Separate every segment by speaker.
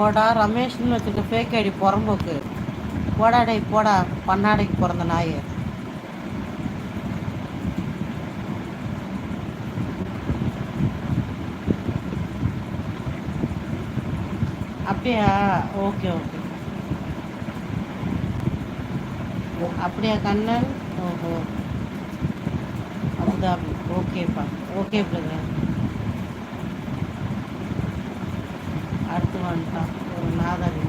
Speaker 1: போடா ரமேஷ்னு வச்சுக்க fake ID புறம்போக்கு. போடா போடா பண்ணாடைக்கு பிறந்த நாய். அப்படியா? Okay okay. அப்படியா கண்ணன்? ஓஹோ. அபுதாபி. ஓகேப்பா. ஓகே பிரதர் வந்துட்டான் ஒரு நாதாரி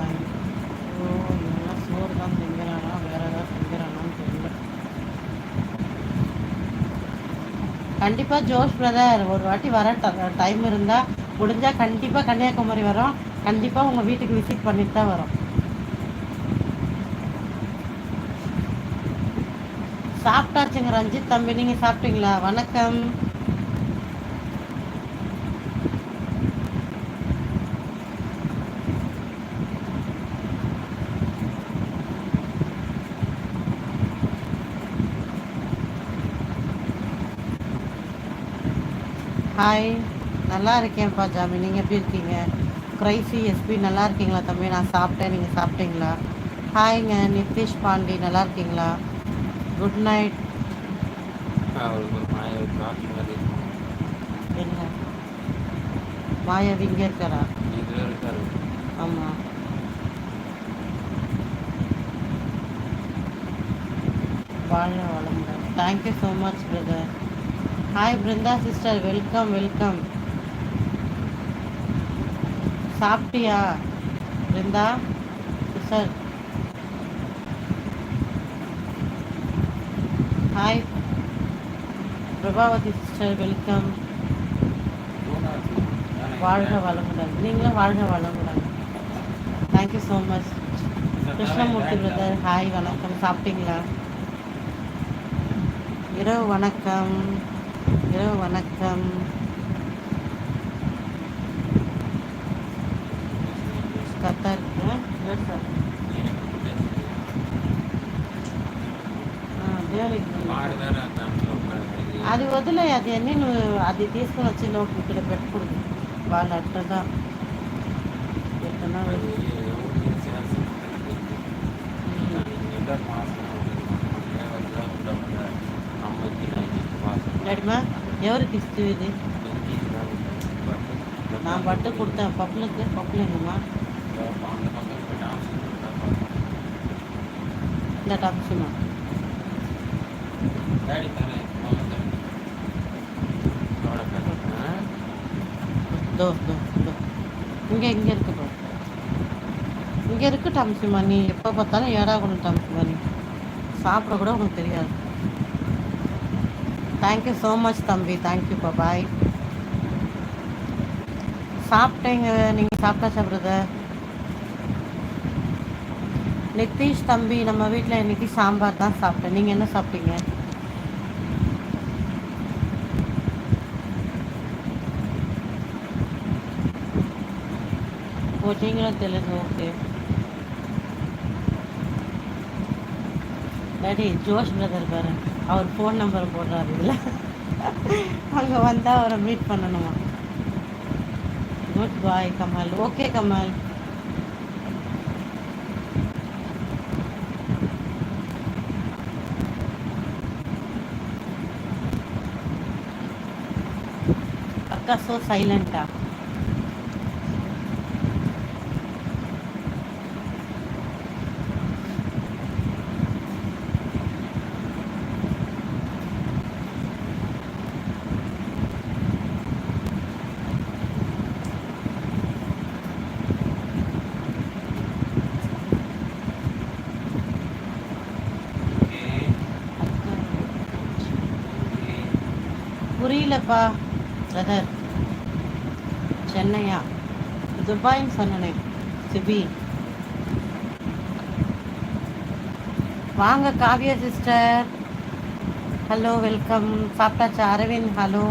Speaker 1: ஓ இவெல்லாம் சோறு தான் திங்கிறானா வேற ஏதாவது திங்கிறானான்னு தெரியல. கண்டிப்பாக ஜோஷ் பிரதர் ஒரு வாட்டி வர டைம் இருந்தால் முடிஞ்சால் கண்டிப்பாக கன்னியாகுமரி வரோம். கண்டிப்பாக உங்கள் வீட்டுக்கு விசிட் பண்ணிட்டு தான் வரோம். சாப்பிட்டாச்சுங்க ரஞ்சித் தம்பி நீங்கள் சாப்பிட்டீங்களா? வணக்கம். ஹாய் நல்லா இருக்கேன்ப்பா ஜாமி. நீங்கள் எப்படி இருக்கீங்க? க்ரைசி எஸ்பி நல்லா இருக்கீங்களா தம்பி? நான் சாப்பிட்டேன். நீங்கள் சாப்பிட்டீங்களா? ஹாய்ங்க நிதிஷ் பாண்டி நல்லா இருக்கீங்களா? குட் நைட் என்ன? மாயாவி இங்கே இருக்காரு? ஆமாம் வாழ வளமுடன். Thank you so much brother hi Brinda sister welcome welcome சாப்பிட்டியா Brinda sister hi Prabhavathi sister welcome வாழ்க வளமுடன். நீங்களும் வாழ்க வளமுடன். Thank you so much Krishnamurthy brother hi வணக்கம். சாப்பிட்டீங்களா? இரவு வணக்கம். இரவு வணக்கம் கரெக்டாக இருக்கு Yes, sir. ఆ, దేవునికి
Speaker 2: మాడదారా దాంట్లో
Speaker 1: అది వదిలే అది అన్నీ నువ్వు అది తీసుకొని వచ్చి లోపు ఇక్కడ పెట్టకూడదు వాళ్ళు అట్టదా ఎట్టనా
Speaker 2: మాసం
Speaker 1: நடிமா ఎవరికి ఇస్తూ ఇది நான் பட்டு கொடுத்தேன் பப்புளுக்கு பப்புல என்னம்மா இந்த டாப்ஸுமா
Speaker 2: డాడీ తనే
Speaker 1: தோ தோ தோ இங்கே இங்கே இருக்கு போ இங்கே இருக்கு டம்சிமா நீ எப்போ பார்த்தாலும் ஏடா கொண்டு டம்சிமா நீ சாப்பிட கூட உனக்கு தெரியாது தேங்க்யூ ஸோ மச் தம்பி. தேங்க்யூப்பா பாய் சாப்பிட்டேங்க. நீங்கள் சாப்பிட்டாச்சா பிரதர் நிதிஷ் தம்பி நம்ம வீட்டில் இன்னைக்கு சாம்பார் தான் சாப்பிட்டேன். நீங்கள் என்ன சாப்பிட்டீங்க? ஓ நீங்களும் Telugu. Okay daddy Josh brother பாருங்க அவர் ஃபோன் நம்பர் போடுறாரு இதில் அங்கே வந்தால் அவரை மீட் பண்ணணுமா? Good boy Kamal okay Kamal அக்கா ஸோ சைலண்டா புரியலப்பா பிரதர் சென்னையா? துபாய்னு சொன்னனே சிபி. வாங்க காவியா சிஸ்டர் ஹலோ வெல்கம் சாப்பிட்டாச்சா? அரவிந்த் ஹலோ